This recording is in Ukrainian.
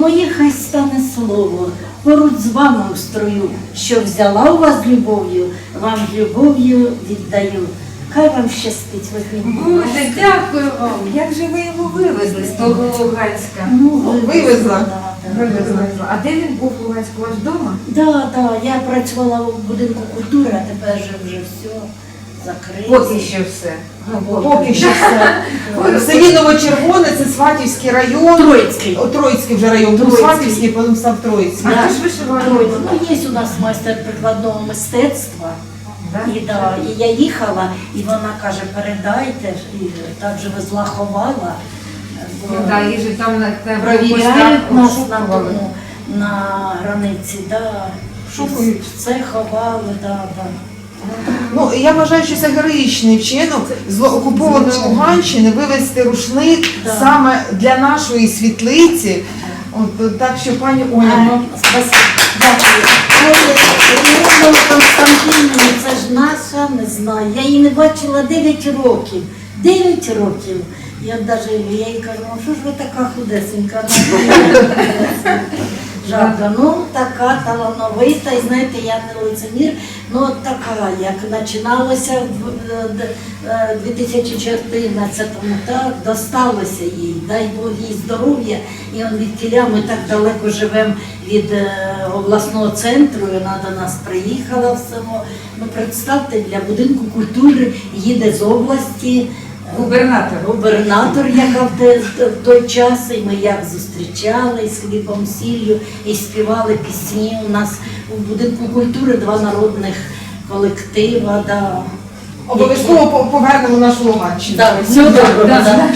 моє хай стане слово, поруч з вами у строю, що взяла у вас любов'ю, вам любов'ю віддаю. Хай вам щастить в війні. Боже, дякую вам. Як же ви його вивезли з того Луганська? Ну, Вивезла. да. А де він був у Луганську? У вас вдома? Да, да, я працювала в будинку культури, а тепер же вже все закрито. Поки що все. Ну, Поки що все. Селі Новочервоне, це Сватівський район. Троїцький. О, Троїцький вже район. Був Троїцький. Сватівський, потім став Троїцький. А хто ж вишивав? Ну, є у нас майстер прикладного мистецтва. Да? І, да, і я їхала, і вона каже, передайте, і так же везла ховала. бо Ну же там на на Провіряють блокпостах нас на, обшукували. тому, на границі, да. Шукають. Все ховали, да, да. Ну, я вважаю, що це героїчний вчинок з окупованої Луганщини вивезти рушник Да. саме для нашої світлиці. От, так що, пані Оля, А, ну. Дякую. Константинівна, це ж наша, не знаю. Я її не бачила 9 років. 9 років. Я навіть я їй кажу, що ж ви така худесенька? Жака, ну така талановита, і знаєте, я не лицемір, ну така, як починалося в е, д- е, 2014-му, так, досталося їй, дай Бог їй здоров'я, і он від тіля ми так далеко живемо від е, обласного центру, і вона до нас приїхала в село. Ну представте, для будинку культури їде з області. Губернатор. Губернатор, яка в, той час, і ми як зустрічали з хлібом, сіллю і співали пісні. У нас у будинку культури два народних колектива. Да, обов'язково повернемо нашу. Да, Да.